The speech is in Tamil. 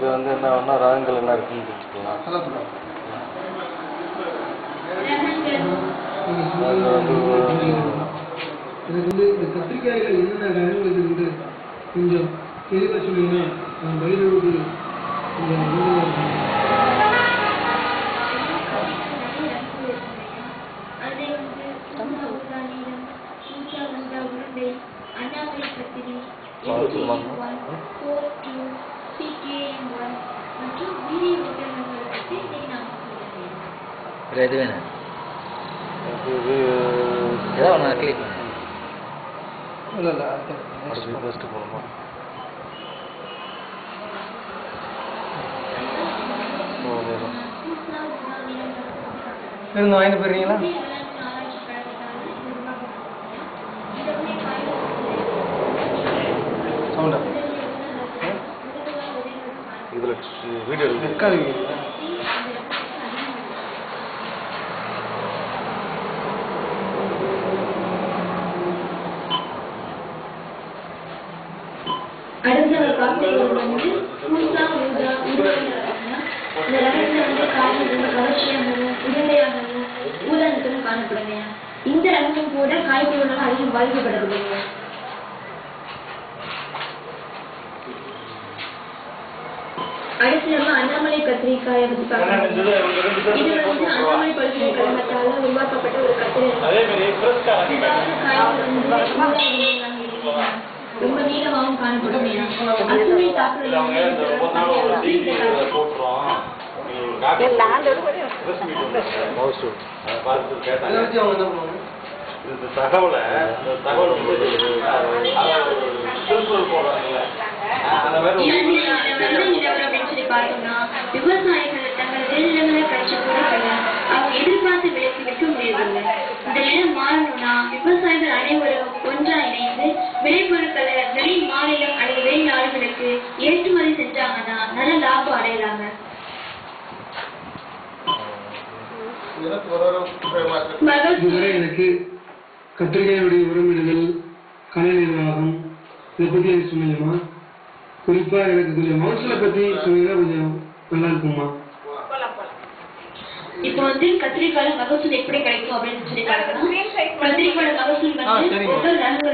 இது வந்து என்ன வேணா ரகங்கள் என்ன இருக்குன்னு தெரிஞ்சுக்கலாம் எனக்கு வந்து இந்த கத்திரிக்காயில என்னென்ன ரகங்கள் இருக்குது கொஞ்சம் தெளிவாக சொன்னீங்கன்னா நான் பயிர்களுக்கு கொஞ்சம் உதவியா இருக்கும். வேறு எது வேணும் அது இது ஏதோ ஒன்று கிளிக் இல்ல இல்ல பெஸ்ட் போகணுமா இருந்து வாங்கிட்டு போயிருக்கீங்களா சவுண்டா இதில் வீடியோ இருக்கு காணப்படுங்க இந்த ரகமும் கூட காய்கறிகளால் அதிகம் பாதிக்கப்படுறதுங்க அடுத்து நம்ம அண்ணாமலை கத்திரிக்காயை பத்தி பார்க்கலாம். இது வந்து அண்ணாமலை பல்கலைக்கழகத்தால உருவாக்கப்பட்ட ஒரு இருக்குங்க. ரொம்ப நீளமாகவும் காணப்படுங்க அசுவை தாக்குதல் இந்த தகவலை தகவல் திருக்குறள் போடுறாங்கல்ல விவசாயிகள் தங்கள் விளைநிலங்களை கழிச்சு கூட அவங்க எதிர்பார்த்த விலைக்கு விற்க முடியவில்லை இந்த நிலம் மாறணும்னா விவசாயிகள் அனைவரும் ஒன்றா இணைந்து விளைபொருட்களை வெளி மாநிலம் அல்லது வெளிநாடுகளுக்கு ஏற்றுமதி செஞ்சாங்கன்னா நல்ல லாபம் அடையலாங்க மகசூல் இதுவரை எனக்கு கத்திரிக்காயுடைய உரமிடுதல் கலை நிர்வாகம் இதை பற்றி எனக்கு சொன்னீங்கம்மா குறிப்பாக எனக்கு கொஞ்சம் மவுசிலை பற்றி சொன்னீங்கன்னா கொஞ்சம் நல்லா இருக்கும்மா. இப்போ வந்து கத்திரிக்காய் மகசூல் எப்படி கிடைக்கும் அப்படின்னு சொல்லி கத்திரிக்காய் மகசூல் வந்து